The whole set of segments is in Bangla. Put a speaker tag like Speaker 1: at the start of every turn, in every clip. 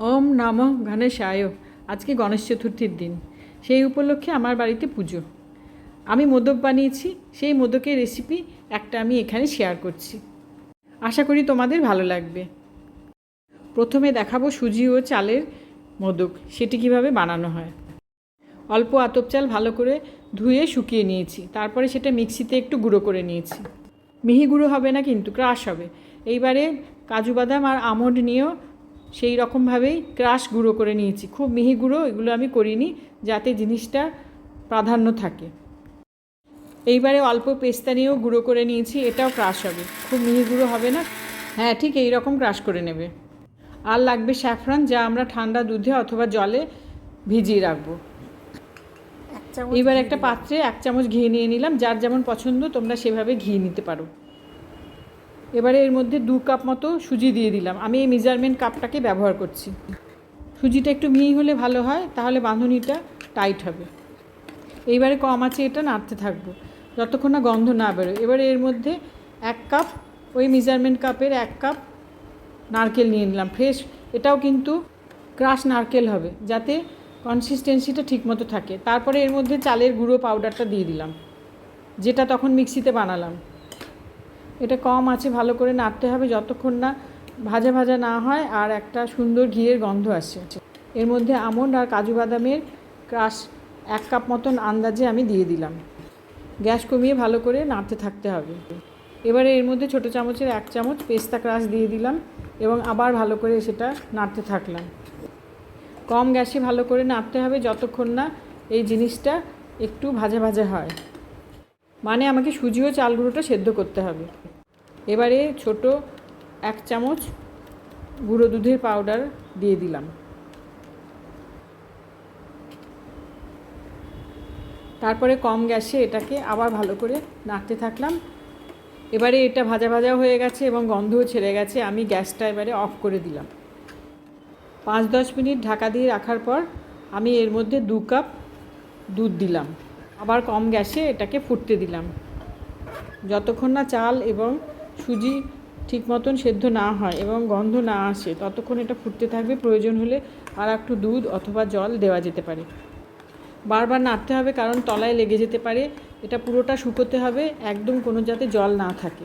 Speaker 1: ওম নম গণেশায়। আজকে গণেশ চতুর্থীর দিন। সেই উপলক্ষে আমার বাড়িতে পুজো। আমি মোদক বানিয়েছি, সেই মোদকের রেসিপি একটা আমি এখানে শেয়ার করছি। আশা করি তোমাদের ভালো লাগবে। প্রথমে দেখাবো সুজি ও চালের মোদক, সেটি কীভাবে বানানো হয়। অল্প আতপ চাল ভালো করে ধুয়ে শুকিয়ে নিয়েছি, তারপরে সেটা মিক্সিতে একটু গুঁড়ো করে নিয়েছি। মিহি গুঁড়ো হবে না কিন্তু, ক্রাশ হবে। এইবারে কাজু বাদাম আর আমন্ড নিয়েও সেই রকমভাবেই ক্রাশ গুঁড়ো করে নিয়েছি। খুব মিহি গুঁড়ো এগুলো আমি করিনি যাতে জিনিসটা প্রাধান্য থাকে। এইবারে অল্প পেস্তা নিয়েও গুঁড়ো করে নিয়েছি এটাও ক্রাশ হবে। খুব মিহি গুঁড়ো হবে না? হ্যাঁ ঠিক এই রকম ক্রাশ করে নেবে। আর লাগবে স্যাফরান যা আমরা ঠান্ডা দুধে অথবা জলে ভিজিয়ে রাখব। এইবার একটা পাত্রে এক চামচ ঘি নিয়ে নিলাম যার যেমন পছন্দ তোমরা সেভাবে ঘি নিতে পারো। এবারে এর মধ্যে দু কাপ মতো সুজি দিয়ে দিলাম। আমি এই মেজারমেন্ট কাপটাকে ব্যবহার করছি। সুজিটা একটু মিহি হলে ভালো হয়, তাহলে বাঁধনিটা টাইট হবে। এইবারে কম আছে এটা, নাড়তে থাকব। যতক্ষণ না গন্ধ না বেরোয়। এবারে এর মধ্যে এক কাপ, ওই মেজারমেন্ট কাপের এক কাপ নারকেল নিয়ে নিলাম। ফ্রেশ এটাও কিন্তু ক্রাশ নারকেল হবে, যাতে কনসিস্টেন্সিটা ঠিকমতো থাকে। তারপরে এর মধ্যে চালের গুঁড়ো পাউডারটা দিয়ে দিলাম, যেটা তখন মিক্সিতে বানালাম। এটা কম আছে, ভালো করে নাড়তে হবে যতক্ষণ না ভাজা ভাজা না হয় আর একটা সুন্দর ঘিয়ের গন্ধ আসে এর মধ্যে আমন্ড আর কাজু বাদামের ক্রাশ এক কাপ মতন আন্দাজে আমি দিয়ে দিলাম। গ্যাস কমিয়ে ভালো করে নাড়তে থাকতে হবে। এবারে এর মধ্যে ছোটো চামচের এক চামচ পেস্তা ক্রাশ দিয়ে দিলাম এবং আবার ভালো করে সেটা নাড়তে থাকলাম। কম গ্যাসে ভালো করে নাড়তে হবে যতক্ষণ না এই জিনিসটা একটু ভাজা ভাজা হয়। মানে আমাকে সুজি ও চাল গুঁড়োটা সেদ্ধ করতে হবে। এবারে ছোট এক চামচ গুঁড়ো দুধের পাউডার দিয়ে দিলাম। তারপরে কম গ্যাসে এটাকে আবার ভালো করে নাড়তে থাকলাম। এবারে এটা ভাজা ভাজা হয়ে গেছে এবং গন্ধও ছেড়ে গেছে, আমি গ্যাসটা এবারে অফ করে দিলাম। পাঁচ দশ মিনিট ঢাকা দিয়ে রাখার পর আমি এর মধ্যে দু কাপ দুধ দিলাম। আবার কম গ্যাসে এটাকে ফুটতে দিলাম। যতক্ষণ না চাল এবং সুজি ঠিক মতন সেদ্ধ না হয় এবং গন্ধ না আসে, ততক্ষণ এটা ফুটতে থাকবে। প্রয়োজন হলে আর একটু দুধ অথবা জল দেওয়া যেতে পারে। বারবার নাড়তে হবে কারণ তলায় লেগে যেতে পারে। এটা পুরোটা শুকোতে হবে, একদম কোনো যাতে জল না থাকে।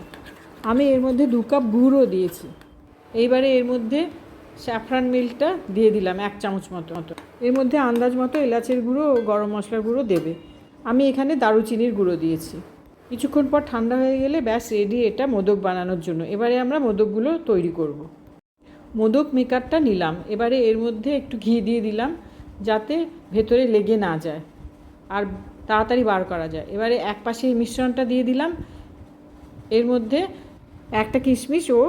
Speaker 1: আমি এর মধ্যে দু কাপ গুঁড়ো দিয়েছি। এইবারে এর মধ্যে স্যাফরান মিল্কটা দিয়ে দিলাম এক চামচ মতো। মতো এর মধ্যে আন্দাজ মতো এলাচের গুঁড়ো ও গরম মশলার গুঁড়ো দেবে। আমি এখানে দারুচিনির গুঁড়ো দিয়েছি। কিছুক্ষণ পর ঠান্ডা হয়ে গেলে ব্যাস রেডি এটা মোদক বানানোর জন্য। এবারে আমরা মোদকগুলো তৈরি করব। মোদক মেকারটা নিলাম। এবারে এর মধ্যে একটু ঘি দিয়ে দিলাম যাতে ভেতরে লেগে না যায় আর তাড়াতাড়ি বার করা যায়। এবারে এক পাশে এই মিশ্রণটা দিয়ে দিলাম। এর মধ্যে একটা কিশমিশ ও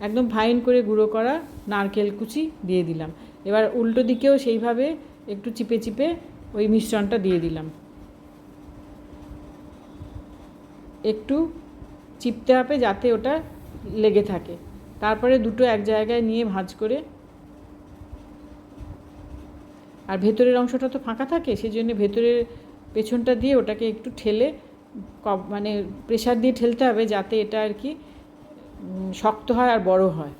Speaker 1: একদম ফাইন করে গুঁড়ো করা নারকেল কুচি দিয়ে দিলাম। এবার উল্টো দিকেও সেইভাবে একটু চিপে চিপে ওই মিশ্রণটা দিয়ে দিলাম। একটু চিপতে হবে যাতে ওটা লেগে থাকে। তারপরে দুটো এক জায়গায় নিয়ে ভাঁজ করে আর ভেতরের অংশটা তো ফাঁকা থাকে সেই জন্য ভেতরের পেছনটা দিয়ে ওটাকে একটু ঠেলে মানে প্রেশার দিয়ে ঠেলতে হবে যাতে এটা আর কি শক্ত হয় আর বড় হয়।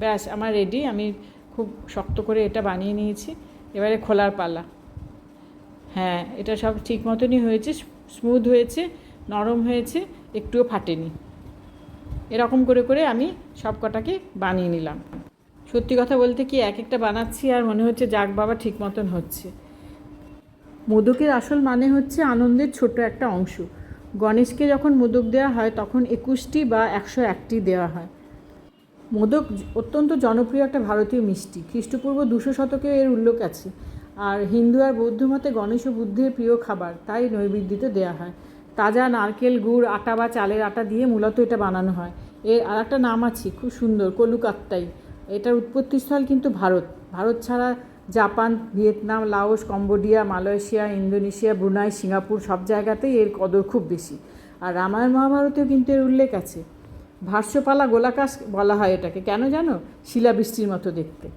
Speaker 1: ব্যাস, আমার রেডি। আমি খুব শক্ত করে এটা বানিয়ে নিয়েছি। এবারে খোলার পালা। হ্যাঁ এটা সব ঠিক মতনই হয়েছে স্মুথ হয়েছে। নরম হয়েছে, একটুও ফাটেনি। এরকম করে করে আমি সব কটাকে বানিয়ে নিলাম। সত্যি কথা বলতে কি, এক একটা বানাচ্ছি আর মনে হচ্ছে যাক বাবা ঠিক মতন হচ্ছে। মোদকের আসল মানে হচ্ছে আনন্দের ছোট একটা অংশ। গণেশকে যখন মোদক দেওয়া হয়, তখন একুশটি বা একশো একটি দেওয়া হয়। মোদক অত্যন্ত জনপ্রিয় একটা ভারতীয় মিষ্টি। খ্রিস্টপূর্ব দুশো শতকে এর উল্লেখ আছে। আর হিন্দু আর বৌদ্ধ মতে গণেশ ও বুদ্ধের প্রিয় খাবার, তাই নৈবেদ্যতে দেওয়া হয়। তাজা নারকেল গুড়, আটা বা চালের আটা দিয়ে মূলত এটা বানানো হয়। এর আর একটা নাম আছে, খুব সুন্দর, কলুকাত্তাই। এটার উৎপত্তিস্থল কিন্তু ভারত। ভারত ছাড়া Japan, Vietnam, Laos, Cambodia, Malaysia, Indonesia, Brunei, Singapore সব জায়গাতেই এর কদর খুব বেশি। আর রামায়ণ মহাভারতেও কিন্তু এর উল্লেখ আছে। ভাষ্যপালা গোলাকাশ বলা হয় এটাকে। কেন জানো? শিলাবৃষ্টির মতো দেখতে।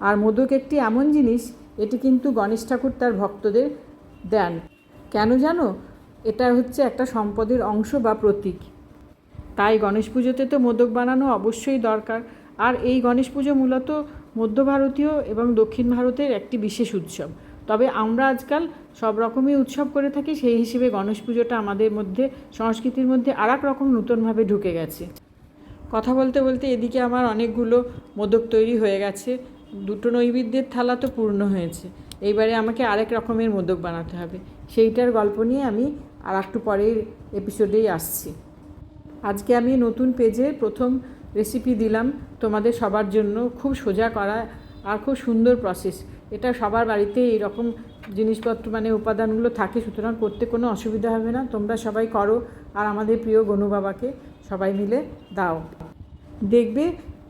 Speaker 1: আর মোদক একটি এমন জিনিস, এটি কিন্তু গণেশ ঠাকুর তার ভক্তদের দেন। কেন জানো? এটা হচ্ছে একটা সম্পদের অংশ বা প্রতীক। তাই গণেশ পুজোতে তো মোদক বানানো অবশ্যই দরকার। আর এই গণেশ পুজো মূলত মধ্য ভারতীয় এবং দক্ষিণ ভারতের একটি বিশেষ উৎসব। তবে আমরা আজকাল সব রকমই উৎসব করে থাকি, সেই হিসেবে গণেশ পুজোটা আমাদের মধ্যে, সংস্কৃতির মধ্যে আর রকম নতুনভাবে ঢুকে গেছে। কথা বলতে বলতে এদিকে আমার অনেকগুলো মোদক তৈরি হয়ে গেছে। দুটো নৈবেদ্যের থালা তো পূর্ণ হয়েছে। এইবারে আমাকে আরেক রকমের মোদক বানাতে হবে। সেইটার গল্প নিয়ে আমি আর একটু পরের এপিসোডেই আসছি। আজকে আমি নতুন পেজে প্রথম রেসিপি দিলাম তোমাদের সবার জন্য। খুব সোজা করা আর খুব সুন্দর প্রসেস এটা সবার বাড়িতে এইরকম জিনিসপত্র মানে উপাদানগুলো থাকে, সুতরাং করতে কোনো অসুবিধা হবে না। তোমরা সবাই করো আর আমাদের প্রিয় গনু বাবাকে সবাই মিলে দাও। দেখবে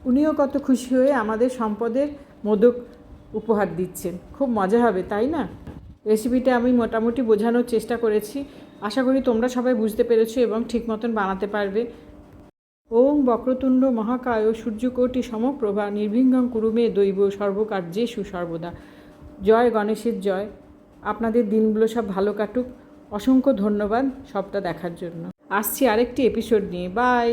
Speaker 1: উনিও কত খুশি হয়ে আমাদের সম্পদের মোদক উপহার দিচ্ছেন। খুব মজা হবে, তাই না? রেসিপিটা আমি মোটামুটি বোঝানোর চেষ্টা করেছি। আশা করি তোমরা সবাই বুঝতে পেরেছ এবং ঠিক মতন বানাতে পারবে। ওং বক্রতুণ্ড মহাকায় সূর্যকোটি সমপ্রভা নির্বিঘ্ন কুরুমে দৈব সর্বকার্যে সুসর্বদা। জয় গণেশের জয়। আপনাদের দিনগুলো সব ভালো কাটুক। অসংখ্য ধন্যবাদ সবটা দেখার জন্য। আসছি আরেকটি এপিসোড নিয়ে। বাই